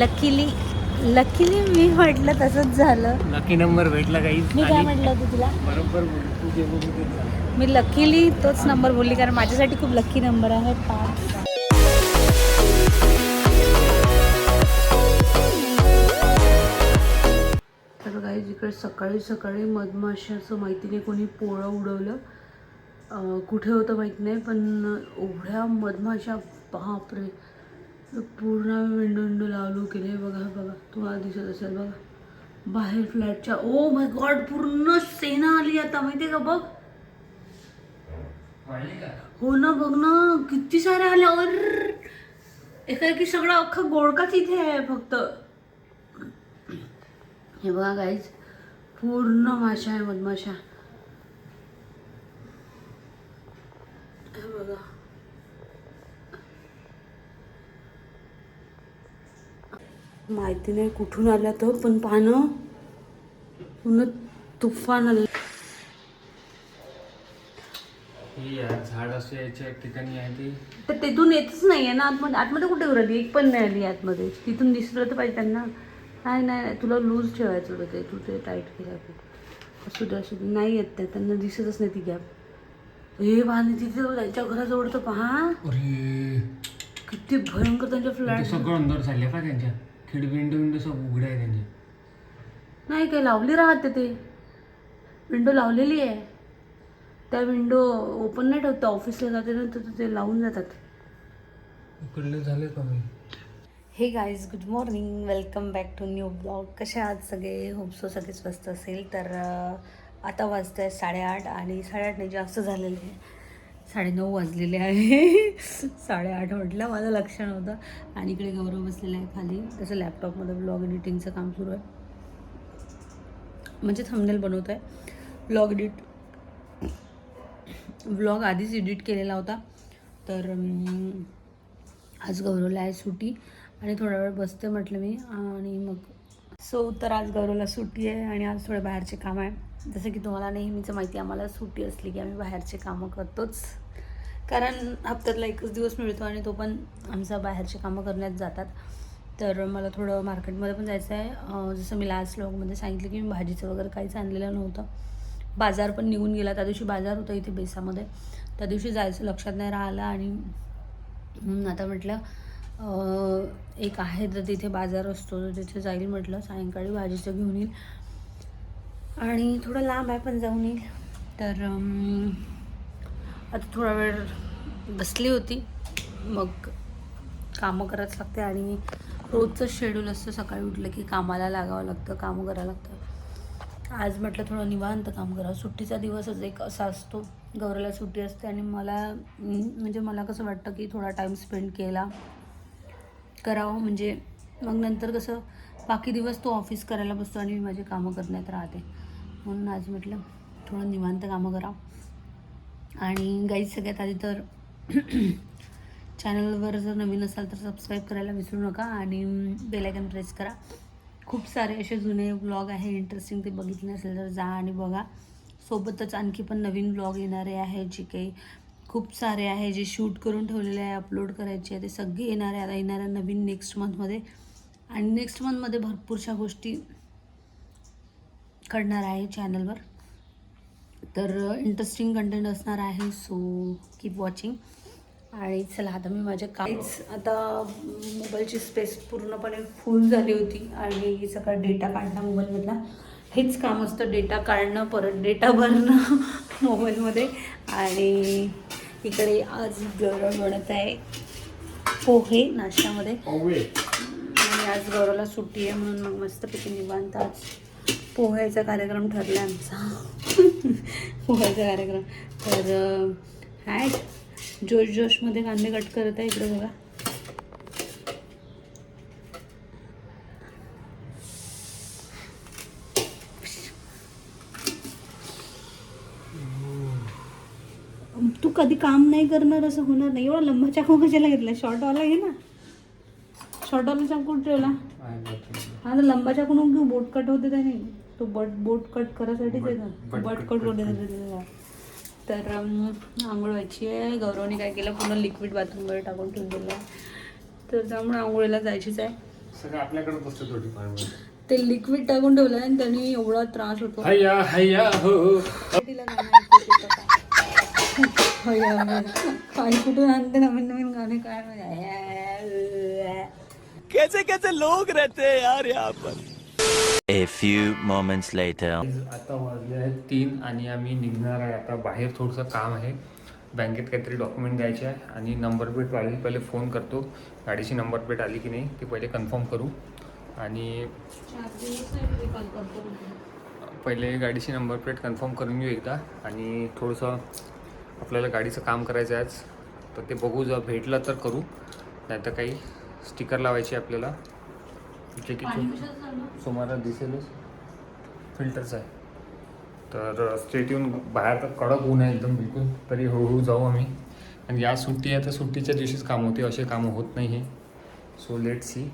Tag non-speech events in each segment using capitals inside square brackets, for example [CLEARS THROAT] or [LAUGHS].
Luckily luckily मी म्हटलं तसंच झालं. लकी नंबर भेटला काही. मी काय म्हटलं होतं तुला? बरोबर बोल तू जे बोलली तेच झालं. मी लकीली तोच नंबर बोलली कारण माझ्यासाठी खूप लकी नंबर आहे. पाच तर काही जिकडे सकाळी सकाळी मधमाशाचं माहिती नाही कोणी पोळं उडवलं अं, कुठे होतं माहीत नाही पण एवढ्या मधमाशा बापरे. पूर्ण विंडो विंडो लावलो केले बघा बघा. तुम्हाला दिसत असेल बघा. बाहेर फ्लॅटच्या ओ माय गॉड पूर्ण सेना आली आता माहिती आहे का बघ? हो ना बघ ना किती साऱ्या आल्या. और एका की सगळा अख्खा गोळकाच इथे आहे फक्त. हे बघा गाईज पूर्ण माशा आहे मधमाशा. हे बघा. माहिती नाही कुठून आल्या तर पण पानं पूर्ण तुफान आलं. ही झाड असे याच्या ठिकाणी आहे ती. तर तिथून येतच नाही आहे ना आतमध्ये आतमध्ये कुठे उरली? एक पण नाही आली आतमध्ये. तिथून दिसलं तर पाहिजे त्यांना. नाही नाही तुला लूज ठेवायचं होतं ते. तू ते टाईट केलं असू दे असू दे. नाही येत त्या. त्यांना दिसतच नाही ती गॅप हे पाणी तिथे त्यांच्या घराजवळ तर पहा. अरे. किती भयंकर त्यांच्या फ्लॅट सगळं अंदर चालले का त्यांच्या? खिड विंडो विंडो सब उघडे आहे त्यांचे नाही काय लावली राहते ते. विंडो लावलेली आहे. त्या विंडो ओपन नाही ठेवत ऑफिसला जाते ना तर ते लावून जातात. उकडले झाले कमी hey guys good morning welcome back to new blog कसे आहात सगळे? होप सो सगळे स्वस्त असेल. तर अं, आता वाजतं आहे साडेआठ आणि साडेआठ नाही जास्त झालेले आहे. साडेनऊ वाजलेले आहे. [LAUGHS] साडेआठ म्हटलं माझं लक्ष नव्हतं. आणि इकडे गौरव बसलेला आहे खाली. तसं लॅपटॉपमध्ये ब्लॉग एडिटिंगचं काम सुरू आहे. म्हणजे थंबनेल बनवत आहे ब्लॉग एडिट ब्लॉग आधीच एडिट केलेला होता. तर आज गौरवला आहे सुट्टी. आणि थोडा वेळ बसते म्हटलं मी. आणि मग सो तर आज गौरवला सुट्टी आहे आणि आज थोडं बाहेरचे काम आहे. जसं की तुम्हाला नेहमीचं माहिती आहे आम्हाला सुट्टी असली की आम्ही बाहेरचे कामं करतोच. कारण हप्त्यातला एकच दिवस मिळतो आणि तो पण आमचा बाहेरचे कामं करण्यात जातात. तर मला थोडं मार्केटमध्ये पण जायचं आहे. जसं मी लास्ट व्लॉगमध्ये सांगितलं की मी भाजीचं वगैरे काहीच आणलेलं नव्हतं. बाजार पण निघून गेला. त्या दिवशी बाजार होता इथे बेसामध्ये. त्या दिवशी जायचं लक्षात नाही राहिलं आणि आता म्हटलं एक आहे तर तिथे बाजार असतो. तिथे जाईल म्हटलं सायंकाळी भाजीचं घेऊन येईल. आणि थोडं लांब आहे पण जाऊन येईल. तर आता थोडा वेळ बसली होती. मग कामं करावंच लागते आणि रोजचं शेड्यूल असतं. सकाळी उठलं की कामाला लागावं लागतं कामं करावं लागतं. आज म्हटलं थोडं निवांत काम करा सुट्टीचा दिवसच एक असा असतो. गौराला सुट्टी असते आणि मला म्हणजे मला कसं वाटतं की थोडा टाईम स्पेंड केला करावं. म्हणजे मग नंतर कसं बाकी दिवस तो ऑफिस करायला बसतो आणि मी माझी कामं करण्यात राहते. म्हणून आज म्हटलं थोडं निवांत कामं करावं. आणि गाईज सगळ्यात आधी तर [CLEARS THROAT] चॅनलवर जर नवीन असाल तर सबस्क्राईब करायला विसरू नका आणि बेलायकन प्रेस करा. खूप सारे असे जुने ब्लॉग आहे इंटरेस्टिंग ते बघितले नसेल तर जा आणि बघा. सोबतच आणखी पण नवीन ब्लॉग येणारे आहे जे काही खूप सारे आहे जे शूट करून ठेवलेले आहे अपलोड करायचे आहे ते सगळे येणार आहे आता येणाऱ्या नवीन नेक्स्ट मंथमध्ये आणि नेक्स्ट मंथमध्ये भरपूरशा गोष्टी करणार आहे चॅनलवर तर इंटरेस्टिंग कंटेंट असणार आहे सो कीप वॉचिंग आणि चला आता मी माझ्या काहीच आता मोबाईलची स्पेस पूर्णपणे फुल झाली होती आणि सकाळ डेटा काढला मोबाईलमधला हेच काम असतं डेटा काढणं परत डेटा भरणं [LAUGHS] मोबाईलमध्ये आणि इकडे आज गौरव बनत आहे पोहे नाश्त्यामध्ये. आणि आज गौरवला सुट्टी आहे म्हणून मग मस्तपैकी निवांत आज पोह्याचा कार्यक्रम ठरला आमचा. पोह्याचा कार्यक्रम. तर हाय. जोश जोशमध्ये कांदे कट करत आहे इकडे बघा. तू कधी काम नाही करणार असं होणार नाही. एवढा लंबा चाकू कशाला घेतला शॉर्टवाला घे ना. शॉर्टवाला चाकू ठेवला? हा तर लंबा चाकू नको घेऊ. बोट कट होते त्याने. तो बट बोट कट करायसाठीच आहे ना बट बट कट. तर आंघोळ व्हायची आहे. गौरवने काय केलं? पूर्ण लिक्विड बाथरूममध्ये टाकून ठेवलेलं आहे. तर त्यामुळे आंघोळीला जायचीच आहे. तो लिक्विड टाकून ठेवलं आणि त्यांनी एवढा त्रास होतो. हय्या हो हो. तिला. काय कुठून आणते नवीन नवीन गाणे? काय. कैसे कैसे लोग रहते यार यहाँ पर? A few moments later. आता वाजले आहेत तीन आणि आम्ही निघणार आहे आता बाहेर. थोडंसं काम आहे. बँकेत काहीतरी डॉक्युमेंट द्यायचे आहे आणि नंबर प्लेट आली पहिले फोन करतो. गाडीची नंबर प्लेट आली की नाही ते पहिले कन्फर्म करू. आणि पहिले गाडीची नंबर प्लेट कन्फर्म करून घेऊ एकदा. आणि थोडंसं आपल्याला गाडीचं काम करायचं आहे आज. तर ते बघू जर भेटलं तर करू. नाही तर काही स्टिकर लावायचे आपल्याला. जे की तुम्हाला दिसेलच. फिल्टरचं आहे. तर स्ट्रेट येऊन बाहेर तर कडक ऊन आहे एकदम बिलकुल. तरी हळूहळू जाऊ आम्ही. आणि या सुट्टी आहे तर सुट्टीच्या दिवशीच काम होते. असे कामं होत नाही हे. सो लेट सी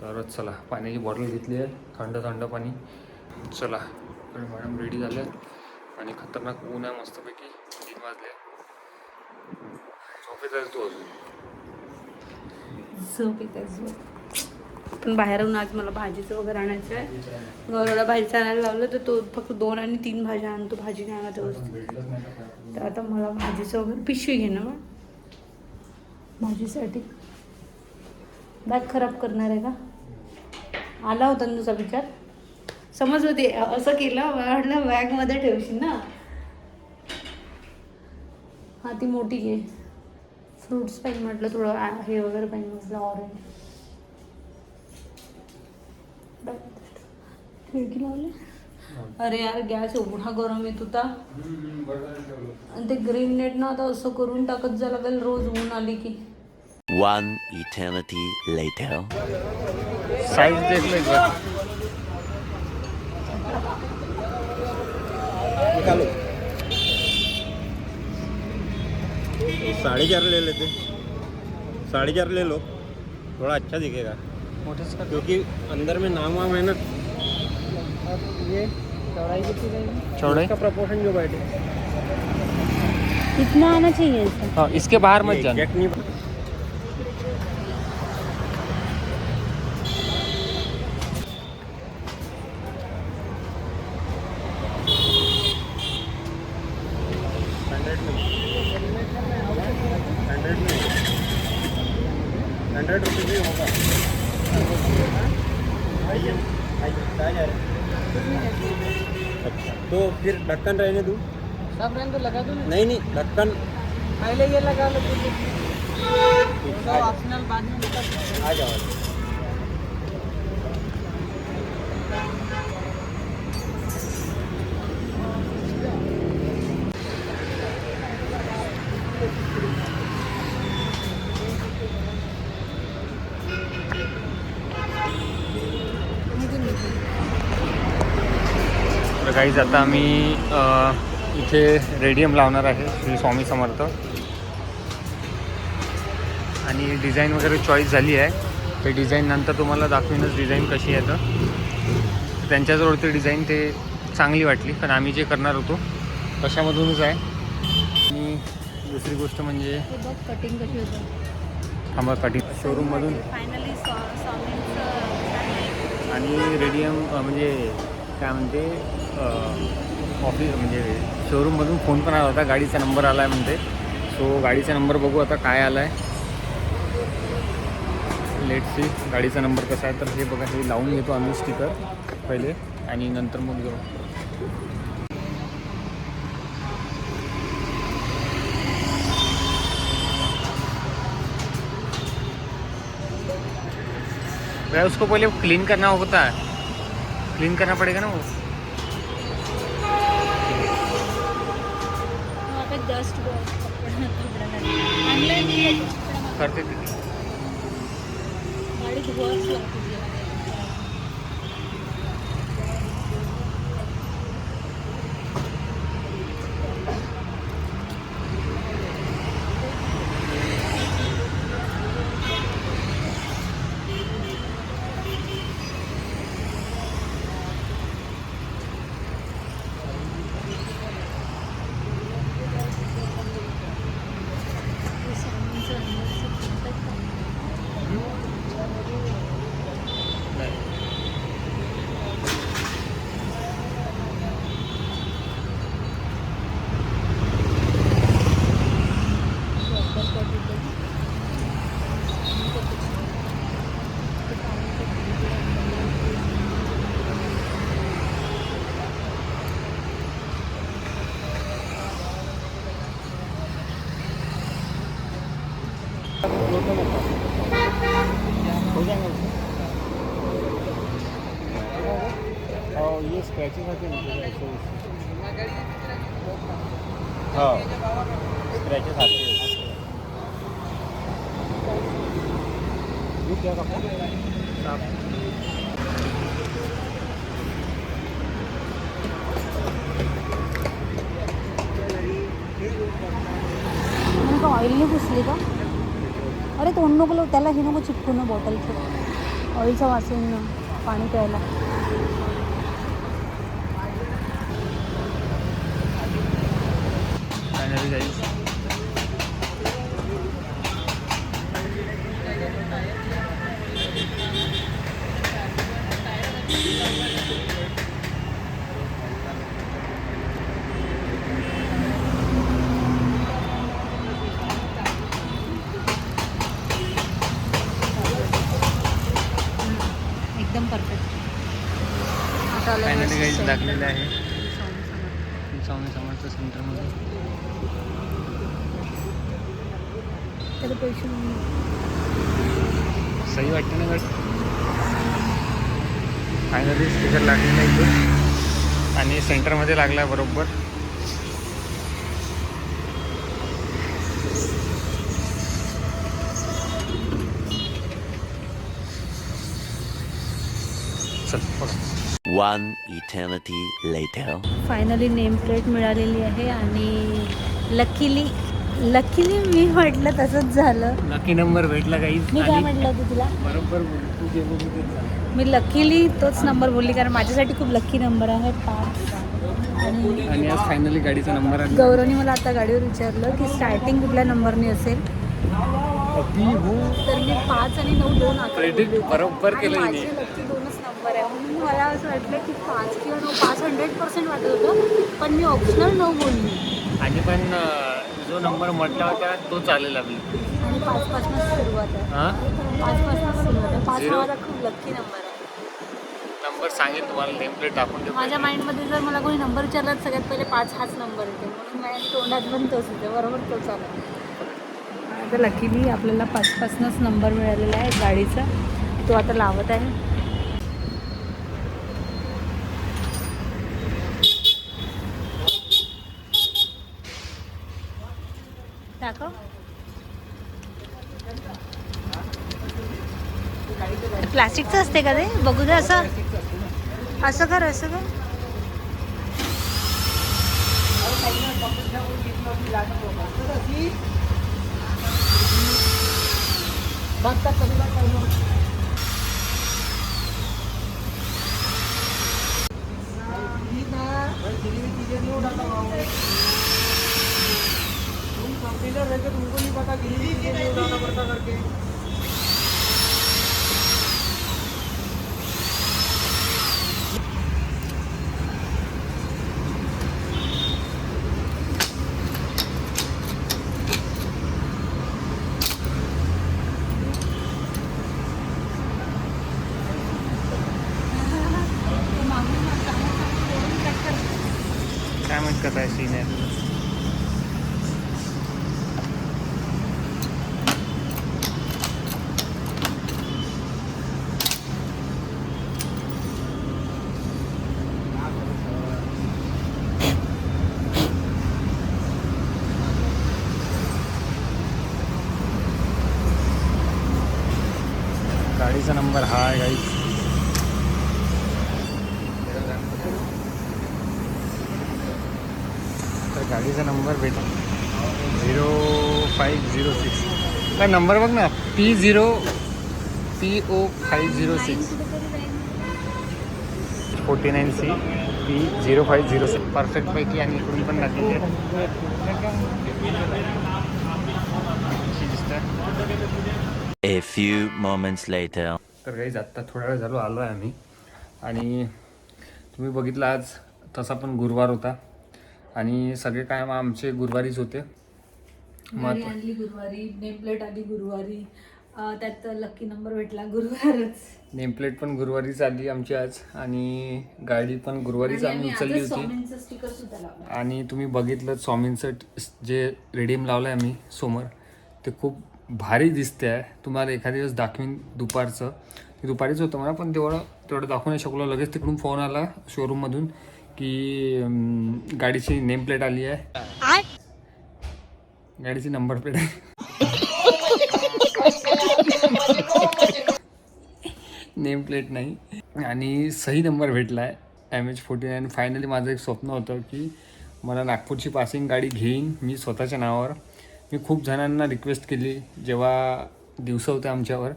तर चला. पाण्याची बॉटल घेतली आहे. थंड थंड पाणी. चला. मॅडम रेडी झाल्या. आणि खतरनाक ऊन आहे मस्तपैकी. तीन वाजले. झोपेत आहे तू अजून? झोप येते झोप. पण बाहेरून आज मला भाजीचं वगैरे आणायचं आहे. गौरवला भाजीचं आणायला लावलं तर तो फक्त दोन आणि तीन भाज्या आणतो भाजी नाही आणत व्यवस्थित. तर आता मला भाजीचं वगैरे पिशवी घेणं मग. भाजीसाठी. बॅग खराब करणार आहे का? आला होता तुझा विचार? समज होते असं केलं वाढलं बॅगमध्ये ठेवशील ना? हा ती मोठी घे. फ्रुट्स पाहिजे म्हटलं थोडं हे वगैरे पाहिजे म्हटलं ऑरेंज खिडकी लावली. अरे यार गॅस एवढा गरम येत होता आणि ते ग्रीन नेट ना आता असं करून टाकत जा लागेल रोज ऊन आली की. One eternity later. साईज देख लो एक बार. निकालो. साढ़े चार ले लेते. साढ़े चार ले लो. थोड़ा अच्छा दिखेगा. क्योंकि अंदर में नाम वाम है ना ये चौड़ाई का प्रपोर्शन जो बैठे। इतना आना चाहिए इसका? हाँ इसके बाहर मत जाना। एग्जैक्ट नहीं हंड्रेड में। हंड्रेड में हंड्रेड रुपीज़ ही होगा। आइए आइए कहाँ जा रहे हैं अच्छा तो फिर ढक्कन रहने दूँ। सब रंग तो लगा दो नहीं नहीं ढक्कन। पहले ये लगा लो ठीक, जाओ। ऑप्शनल बाद में आ जाओ। काहीच आता आम्ही अ, इथे रेडियम लावणार आहे श्री स्वामी समर्थ. आणि डिझाईन वगैरे चॉईस झाली आहे. ते डिझाईन नंतर तुम्हाला दाखवीनच डिझाईन कशी आहे तर. त्यांच्याजवळ ते डिझाईन ते चांगली वाटली पण आम्ही जे करणार होतो कशामधूनच आहे. आणि दुसरी गोष्ट म्हणजे कटिंग कशी होतं. आम्हा कटिंग शोरूममधून आणि रेडियम म्हणजे काय म्हणते? ऑफिस म्हणजे शोरूममधून फोन पण आला होता. गाडीचा नंबर आला आहे म्हणते. सो गाडीचा नंबर बघू आता काय आला आहे लेट सी गाडीचा नंबर कसा आहे. तर हे बघा हे लावून घेतो आम्ही स्टिकर पहिले आणि नंतर मग जाऊ. उसको पहले क्लीन करना होता. है क्लीन करना पड़ेगा ना वो? जस्ट ऑनलाईन करते थे गाडी धुवाच लागते ये स्क्रॅचेस होते हो. स्क्रॅचेस हाते का ऑइलने पुसली का? अरे तोंड नको त्याला हे नको चिपकू ना बॉटलचं ऑइलचा वास येईल ना पाणी प्यायला. फायनली गाईज एकदम परफेक्ट फायनली लागलेले आहे स्वामी समर्थ सेंटरमध्ये त्याला पैसे नाही. सही वाटते ना गाडी फायनली स्टिकर लागलेला इथे आणि सेंटरमध्ये लागला आहे बरोबर चल बघ. One eternity later. Finally name plate मिळालेली आहे आणि लकीली लकीली मी म्हटलं तसंच झालं. लकी नंबर भेटला काहीच मी काय म्हटलं होतं तुला? बरोबर तू जे बोलली तेच झालं. मी लकीली तोच नंबर बोलली कारण माझ्यासाठी खूप लकी नंबर आहे पाच आणि आणि आज फायनली गाडीचा नंबर आला. गौरवने मला आता गाडीवर विचारलं की स्टार्टिंग कुठल्या नंबरने असेल? हो तर मी पाच आणि नऊ दोन आकडे Predict बोलले. बरोबर आणि केलं माझे हिने. दोनच नंबर आहे. म्हणून मला असं वाटलं की पाच किंवा नऊ पाच हंड्रेड पर्सेंट वाटत होतं पण मी ऑप्शनल नऊ बोलली. आणि पण अं, जो नंबर म्हटला होता तो चालेल आपली. आणि पाच पासूनच सुरुवात आहे. हां? सुरुवात आहे. पाच हा Zero. माझा खूप लकी नंबर आहे. नंबर सांगेल तुम्हाला नेम प्लेट टाकून देऊ माझ्या माइंडमध्ये जर मला कोणी नंबर विचारला तर सगळ्यात पहिले पाच हाच नंबर येते. म्हणून माझ्या तोंडात पण तोच येते. बरोबर तोच आला आता लकीली आपल्याला पाचपासनंच नंबर मिळालेला आहे गाडीचा. तो आता लावत आहे दाखव प्लास्टिकचं असते का ते? बघू दे असं. असं कर असं कर. काय माहीत कसं आहे सीन आहे गाडीचा नंबर हा आहे गाईच तर गाडीचा नंबर भेट झिरो फाईव्ह झिरो सिक्स. काय नंबर बघ ना P zero P O five zero six. Forty nine C P zero five zero six. परफेक्टपैकी आणि इकडून पण दिसतं. A few moments later. तर काही आत्ता थोडा वेळ झालो आलो आहे आम्ही. आणि तुम्ही बघितलं आज तसा पण गुरुवार होता. आणि सगळे कायम आमचे गुरुवारीच होते. गाडी आणली गुरुवारी नेम प्लेट आली गुरुवारी. त्यात लकी नंबर भेटला गुरुवारच. नेमप्लेट पण गुरुवारीच आली आमची आज आणि गाडी पण गुरुवारीच आम्ही उचलली होती. आणि तुम्ही बघितलं स्वामींचं जे रेडियम लावलं आहे आम्ही समोर ते खूप भारी दिसते आहे तुम्हाला एखाद्या दिवस दाखवीन दुपारचं. दुपारीच होतं मला पण तेवढं तेवढं दाखवू नाही शकलो. लगेच तिकडून फोन आला शोरूममधून की गाडीची नेम प्लेट आली आहे. गाडीची नंबर प्लेट आहे. नेम प्लेट नाही. आणि सही नंबर भेटला आहे M H forty nine finally माझं एक स्वप्न होतं की मला नागपूरची पासिंग गाडी घेईन मी स्वतःच्या नावावर. मी खूप जणांना रिक्वेस्ट केली जेव्हा दिवस होते आमच्यावर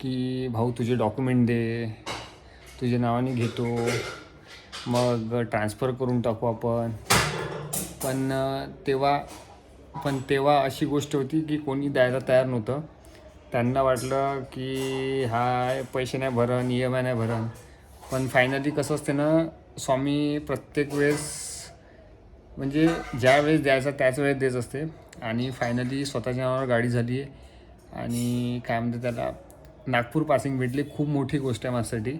की भाऊ तुझे डॉक्युमेंट दे. तुझ्या नावाने घेतो. मग ट्रान्सफर करून टाकू आपण. पण तेव्हा पण तेव्हा अशी गोष्ट होती की कोणी द्यायला तयार नव्हतं. त्यांना वाटलं की हा पैसे नाही भरण ई एम आय नाही भरण पण फायनली कसं असते ना स्वामी प्रत्येक वेळेस म्हणजे ज्या वेळेस द्यायचा त्याच वेळेस देत असते. आणि फायनली स्वतःच्या नावावर गाडी झाली. आहे आणि काय म्हणते त्याला नागपूर पासिंग भेटली. खूप मोठी गोष्ट आहे माझ्यासाठी.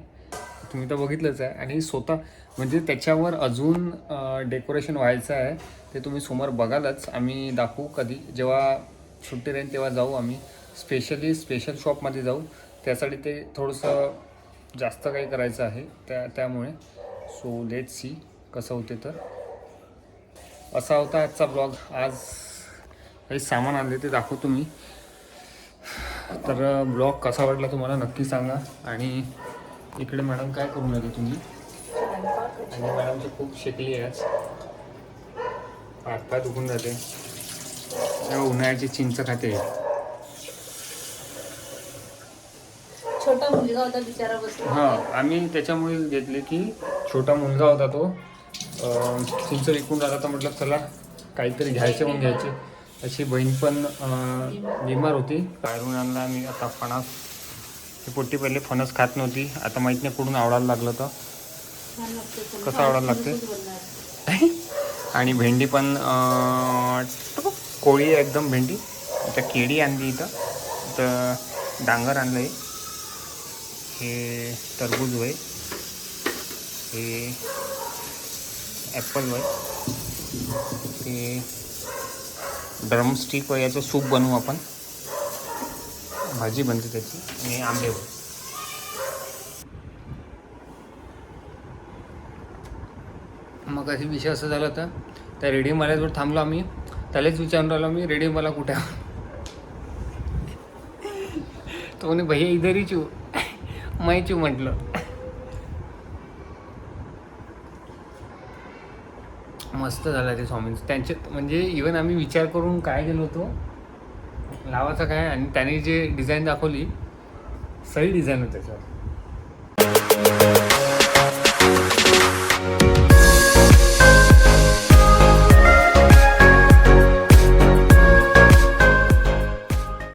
तुम्ही तर बघितलंच आहे. आणि स्वतः म्हणजे त्याच्यावर अजून डेकोरेशन व्हायचं आहे ते तुम्ही समोर बघालच. आम्ही दाखवू कधी. जेव्हा सुट्टी राहील तेव्हा जाऊ आम्ही. स्पेशली स्पेशल शॉपमध्ये जाऊ. त्यासाठी ते थोडंसं जास्त काही करायचं आहे त्या त्यामुळे. सो लेट सी कसं होते तर. असा होता आजचा ब्लॉग आज काही सामान आणले ते दाखवतो मी तर ब्लॉग कसा वाटला तुम्हाला नक्की सांगा. आणि इकडे मॅडम काय करून राहिले तुम्ही? आणि मॅडमची खूप शेकली आहे आज. हातपाय दुखून जाते. तेव्हा उन्हाळ्याची चिंच खाते. छोटा मुलगा होता बिचारा बसला. हां आम्ही त्याच्यामुळे घेतले की छोटा मुलगा होता तो चिंच विकून राहिला तर म्हटलं चला काहीतरी घ्यायचे म्हणून घ्यायचे. अशी बहीण पण बिमार होती. बाहेरून आणला आम्ही. आता फणस ही पोट्टी पहिले फणस खात नव्हती. आता माहीत नाही कुठून आवडायला लागलं तर. कसं आवडायला लागते [LAUGHS] आणि भेंडी पण कोळी आहे एकदम भेंडी. त्या केळी आणली इथं. तर डांगर आणलं आहे हे टरबूज होय हे ॲपल होय ते ड्रमस्टिक होय याचं सूप बनवू आपण. भाजी बनते त्याची. आणि आंबे होय मग अशी विषय असं झाला होता. त्या रेडिओ माल्याजवळ थांबलो आम्ही. त्यालाच विचारून राहिलो मी रेडिओ मला कुठे तो म्हणे भैया इधर चू. मैं चू म्हटलं. मस्त झाला ते स्वामींचं. त्यांचे म्हणजे इवन आम्ही विचार करून काय गेलो होतो लावाचा काय आणि त्याने जे डिझाईन दाखवली सही डिझाईन होते त्याच्यावर.